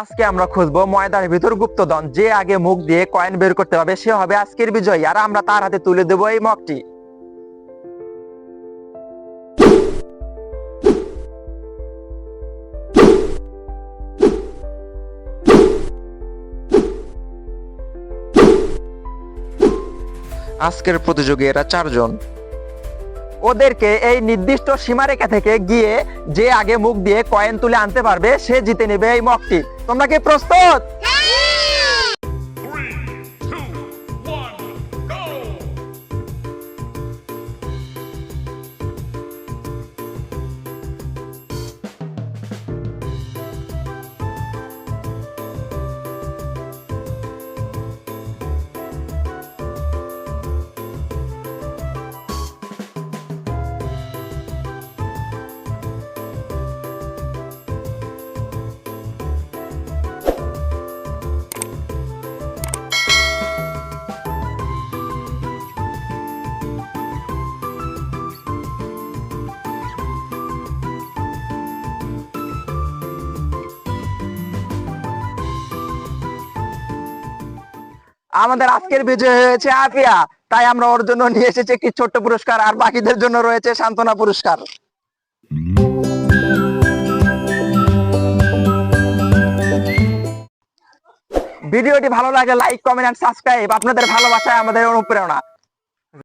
আজকে আমরা খুঁজবো ময়দার ভিতর গুপ্তধন। যে আগে মুখ দিয়ে কয়েন বের করতে পারবে, সে হবে আজকের বিজয়ী। আর আমরা তার হাতে তুলে দেবো এই মগটি। আজকের প্রতিযোগী এরা চারজন। ওদেরকে এই নির্দিষ্ট সীমারেখা থেকে গিয়ে যে আগে মুখ দিয়ে কয়েন তুলে আনতে পারবে, সে জিতে নেবে এই মকটি। তোমরা কি প্রস্তুত? আমাদের আজকের বিজয় হয়েছে আপিয়া তাই আমরা ওর জন্য নিয়ে এসেছি একটি ছোট্ট পুরস্কার আর বাকিদের জন্য রয়েছে সান্ত্বনা পুরস্কার। ভিডিওটি ভালো লাগে লাইক কমেন্ট সাবস্ক্রাইব আপনাদের ভালোবাসায় আমাদের অনুপ্রেরণা।